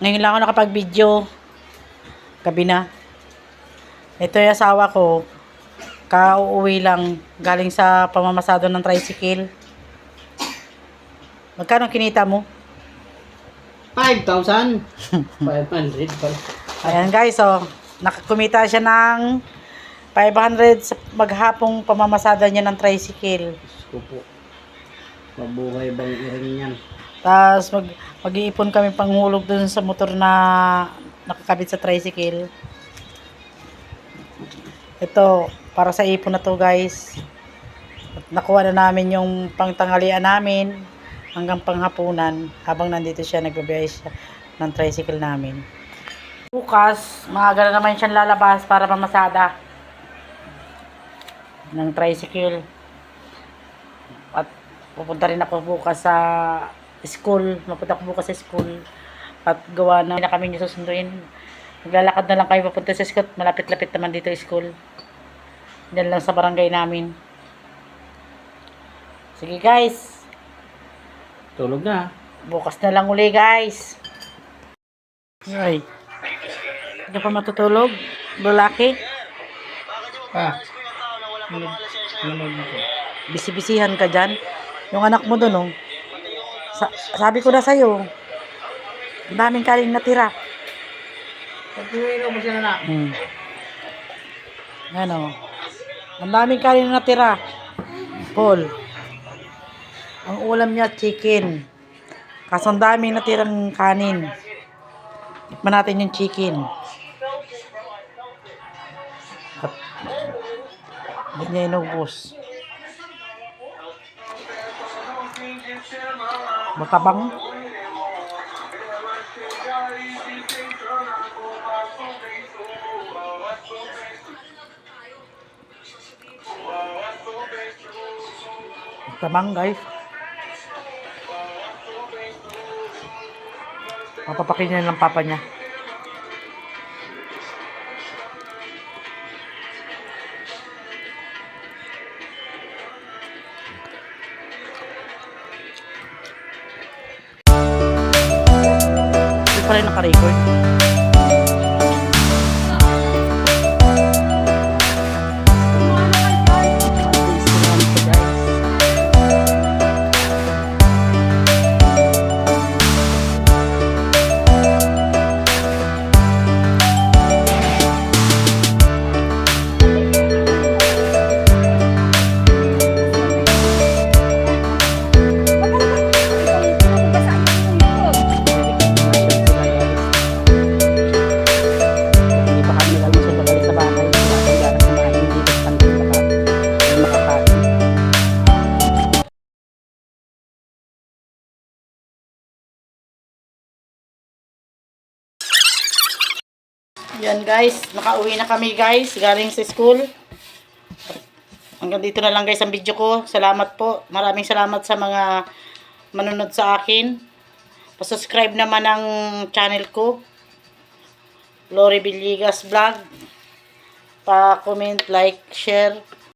Ngayon lang ako nakapag-video. Gabi na. Ito yung asawa ko. Kauuwi lang. Galing sa pamamasado ng tricycle. Magkano kinita mo? 5,000. 500 pala. Ayan guys, so nakakumita siya ng 500 sa maghapong pamamasada niya ng tricycle. Diyos ko po. Mabuhay bang iring yan? Tapos mag, mag-iipon kami panghulog dun sa motor na nakakabit sa tricycle. Ito, para sa ipon na to guys. At nakuha na namin yung pangtangalian namin hanggang panghapunan habang nandito siya nagbabiyahe siya ng tricycle namin. Bukas, maaga na naman siyang lalabas para mamasada ng tricycle. At pupunta rin ako bukas sa school. Mapunta ako bukas sa school. At gawa na, na kami niyo susunduin. Maglalakad na lang kayo papunta sa school. Malapit-lapit naman dito school. Diyan lang sa barangay namin. Sige guys. Tulog na. Bukas na lang uli guys. Ay. Hindi pa matutulog? Lalaki? Ah. Bisibisihan ka dyan. Yung anak mo doon, oh. Sa- sabi ko na sa'yo, ang daming kaling natira. Pagkuwiro mo sila na. Hmm. Ano? Ang daming kanin na natira. Paul. Ang ulam niya, chicken. Kaso ang daming natirang kanin. Tikman natin yung chicken. At hindi niya inubos. Matabang. Matabang guys. Mapapakin niya ng papa niya. Hindi pa rin naka-record. Yan guys, nakauwi na kami guys, galing sa school. Hanggang dito na lang guys ang video ko. Salamat po. Maraming salamat sa mga manunod sa akin. Pa-subscribe naman ang channel ko. Lori Villegas Vlog. Pa-comment, like, share.